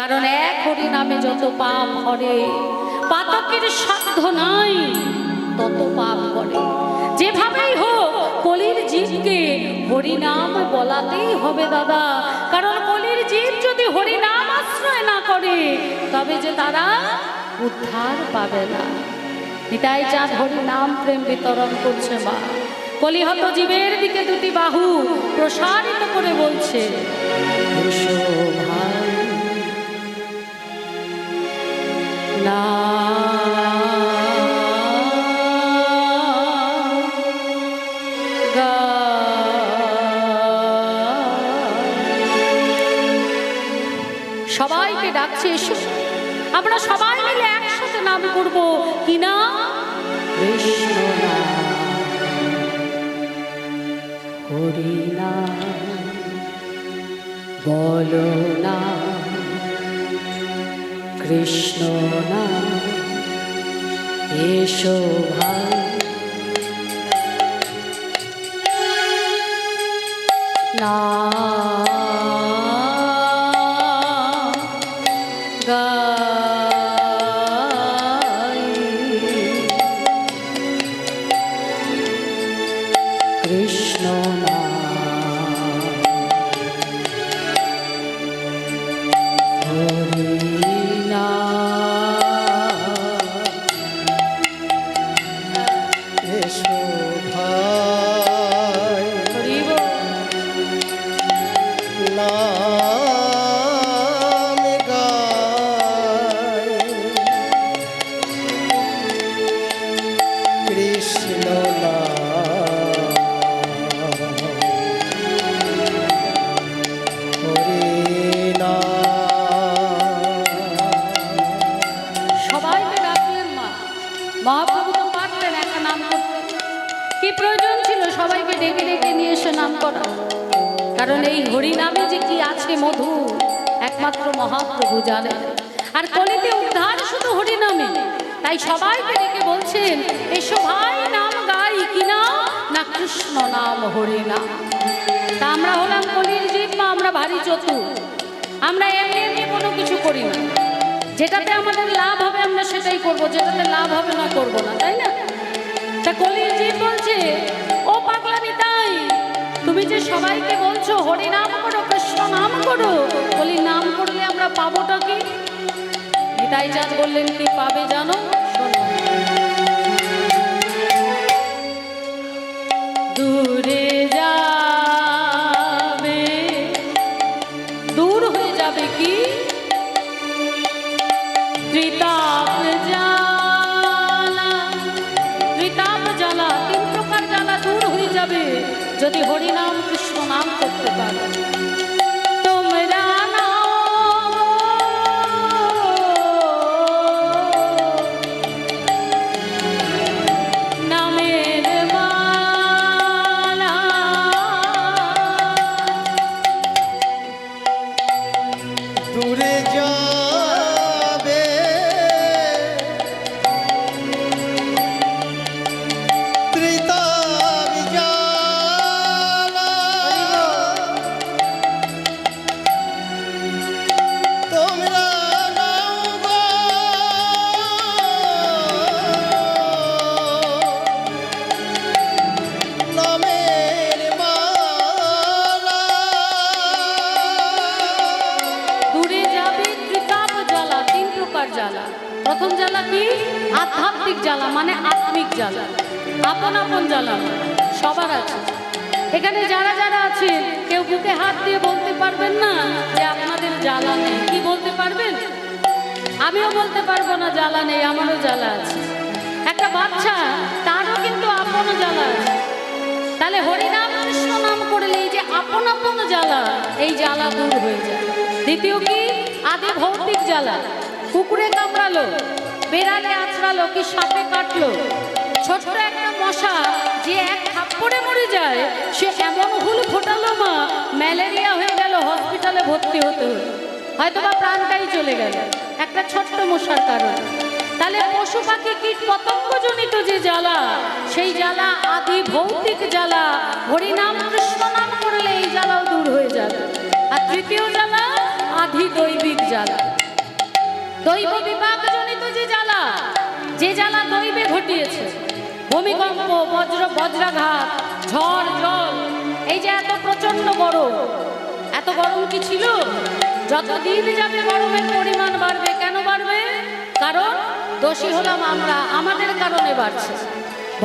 কারণ এক হরি নামে যত পাপ হরে পাতকের সাধ্য নাই, তত পাপ করে। যেভাবেই হোক, কলির জীবকে হরিনাম বলাতেই হবে দাদা। কারণ কলির জীব যদি হরিনাম আশ্রয় না করে, তবে যে তারা উদ্ধার পাবে না। নিতাই চাঁদ হরি নাম প্রেম বিতরণ করছে মা। কলিহত জীবের দিকে দুটি বাহু প্রসারিত করে বলছে ডাকছে এসো। আমরা সবাই মিলে একসাথে নাম করব, কি না হরি নাম বলো না কৃষ্ণ নাম এসো ভাই। নাম কারণ এই হরি নামে যে কি আছে মধু, একমাত্র মহাপ্রভু জানেন। আর কলিতে উদ্ধার শুধু হরি নামে। তাই সবাইকে ডেকে বলছেন, এসো ভাই নাম গাই, কি না কৃষ্ণ নাম হরি নাম। তা আমরা হলাম কলির জীব মা আমরা ভারী চতুর। আমরা এমনি এমনি কোনো কিছু করি না। যেটাতে আমাদের লাভ হবে আমরা সেটাই করব, যেটাতে লাভ হবে না করব না, তাই না? তা কলির জীব বলছে তুমি যে সবাইকে বলছো, হরি নাম করো, কৃষ্ণ নাম করো, বলি, নাম করলে আমরা পাবোটা কি? গীতাই চাঁদ বললেন, কি পাবে জানো? প্রথম জ্বালা কি? আধ্যাত্মিক জ্বালা মানে আত্মিক জ্বালা। আপন আপন জ্বালা, সবার আছে। এখানে যারা যারা আছে, কেউ বুকে হাত দিয়ে বলতে পারবেন না যে আপনাদের জ্বালা নেই। কি বলতে পারবেন? আমিও বলতে পারব না জ্বালা নেই, আমারও জ্বালা আছে। একটা বাচ্চা, তারও কিন্তু আপনও জ্বালা আছে। তাহলে হরিনাম কৃষ্ণ নাম করলে যে আপন আপন জ্বালা, এই জ্বালা দূর হয়ে যায়। দ্বিতীয় কি? আদি ভৌতিক জ্বালা। কুকুরে কামড়ালো, বেড়ালে আছড়ালো, কি সাপে কাটলো? ছোট্ট একটা মশা যে এক থাপ্পড়ে মরে যায়, সে এমন হুল ফোটালো মা, ম্যালেরিয়া হয়ে গেল, হসপিটালে ভর্তি হতে হয়তো বা প্রাণটাই চলে গেল, একটা ছোট্ট মশার কারণে। তাহলে পশু পাখি কীট পতঙ্গ জনিত যে জ্বালা, সেই জ্বালা আদি ভৌতিক জ্বালা, হরিনাম কৃষ্ণ করলে এই জ্বালাও দূর হয়ে যাবে। আর তৃতীয় জ্বালা আধি দৈবিক জ্বালা। দৈব বিপাকজনিত যে জ্বালা যে জ্বালা দৈবে ঘটিয়েছে, ভূমিকম্প, বজ্র, বজ্রাঘাত, ঝড়, জল, এই যে এত প্রচণ্ড গরম, এত গরম কি ছিল? যত দিন যাবে গরমের পরিমাণ বাড়বে, কেন বাড়বে? কারণ দোষী হলাম আমরা, আমাদের কারণে বাড়ছে।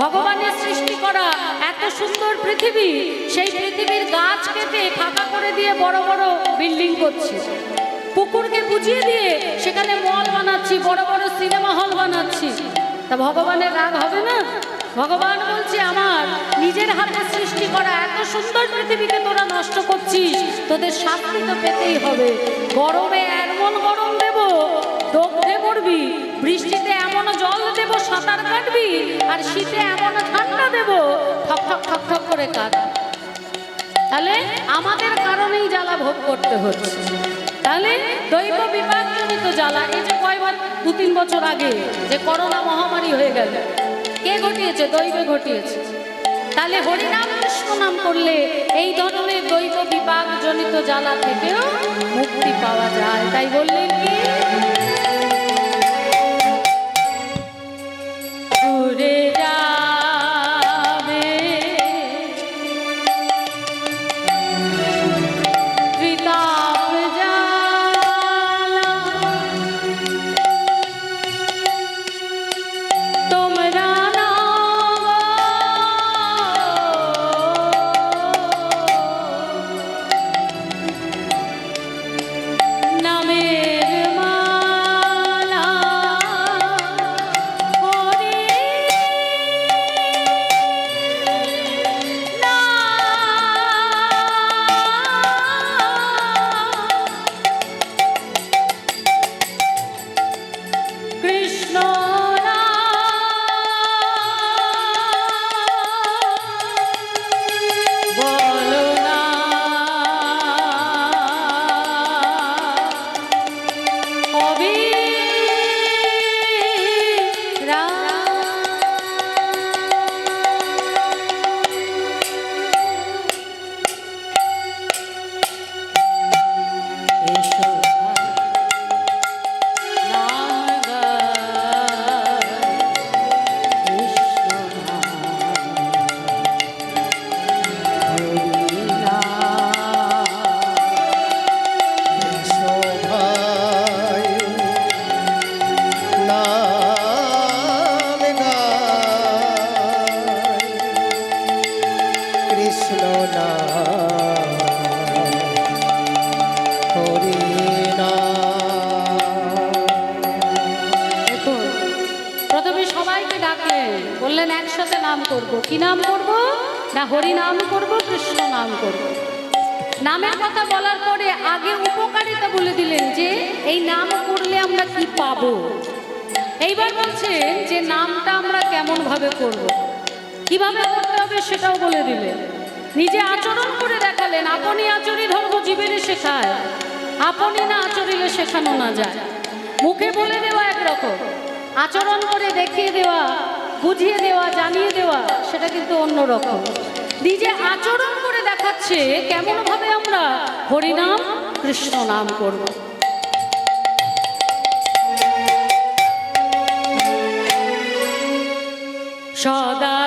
ভগবানের সৃষ্টি করা এত সুন্দর পৃথিবী, সেই পৃথিবীর গাছ কেটে ফাঁকা করে দিয়ে বড় বড় বিল্ডিং করছি। পুকুরকে বুঝিয়ে দিয়ে সেখানে মল বানাচ্ছি, বড় বড় সিনেমা হল বানাচ্ছি। তা ভগবানের রাগ হবে না? ভগবান বলছে, আমার নিজের হাতে সৃষ্টি করা এত সুন্দর পৃথিবীকে তোরা নষ্ট করছিস, তোদের শাস্তি তো পেতেই হবে। গরমে এমন গরম দেব দগ্ধে মরবি বৃষ্টিতে এমন জল দেব, সাঁতার কাটবি, আর শীতে এমন ঠান্ডা দেব, ঠক ঠক ঠক ঠক করে কাট। তাহলে আমাদের কারণেই জ্বালা ভোগ করতে হচ্ছে। তাহলে দৈব বিপাকজনিত জ্বালা, এই যে কয়বার দু তিন বছর আগে যে করোনা মহামারী হয়ে গেল, কে ঘটিয়েছে? দৈবে ঘটিয়েছে। তাহলে হরিনাম কৃষ্ণ নাম করলে এই ধরনের দৈব বিপাকজনিত জ্বালা থেকেও মুক্তি পাওয়া যায়। তাই বললেন কি? করব? কি নাম করব? না, হরি নাম করব, কৃষ্ণ নাম করব? নামের কথা বলার পরে আগে উপকারিতা বলে দিলেন যে, এই নাম করলে আমরা কি পাবো? এইবার বলছেন যে, নামটা আমরা কেমন ভাবে করব? কীভাবে করতে হবে সেটাও বলে দিলেন। নিজে আচরণ করে দেখালেন, আপনি আচরি ধর্ম জীবনে শেখায়। আপনি না আচরিলে শেখানো না যায়। মুখে বলে দেওয়া একরকম। আচরণ করে দেখিয়ে দেওয়া বুঝিয়ে দেওয়া, জানিয়ে দেওয়া, সেটা কিন্তু অন্য রকম। নিজে আচরণ করে দেখাচ্ছে কেমন ভাবে আমরা হরিনাম, কৃষ্ণ নাম করব। সদা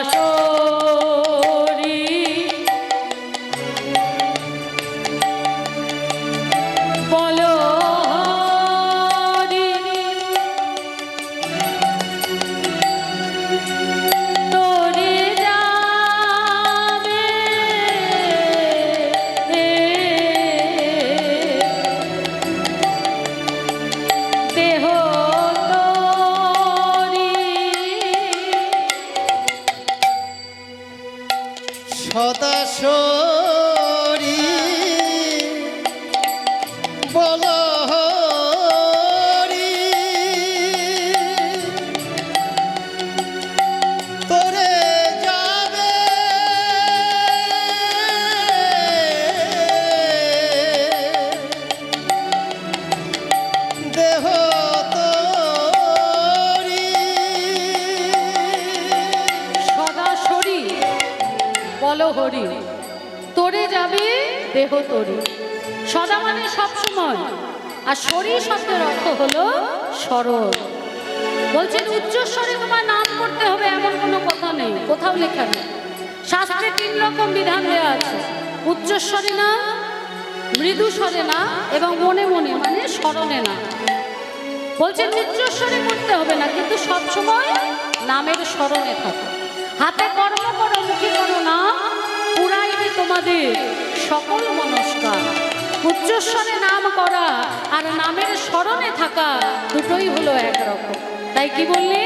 তোরে। সদা মানে সবসময় আর শরীর শব্দের অর্থ হলো সরল বলছেন উচ্চস্বরে তোমার নাম করতে হবে এমন কোনো কথা নেই, কোথাও লেখা নেই। শাস্ত্রে তিন রকম বিধান দেওয়া আছে। উচ্চস্বরে না, মৃদু স্বরে না, এবং মনে মনে মানে স্মরণে না। বলছেন উচ্চস্বরে করতে হবে না, কিন্তু সবসময় নামের স্মরণে থাকো। হাতে কর্ম করো, মুখে করো না পুরাইবে তোমাদের। সকল মনস্কার। উচ্চস্বরে নাম করা আর নামের স্মরণে থাকা দুটোই হলো একরকম। তাই কি বললি?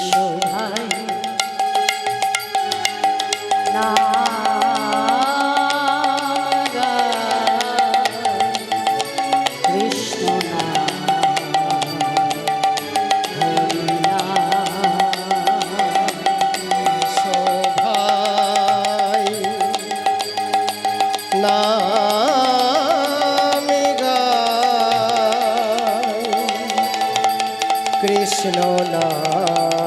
এসো ভাই কৃষ্ণ নাম।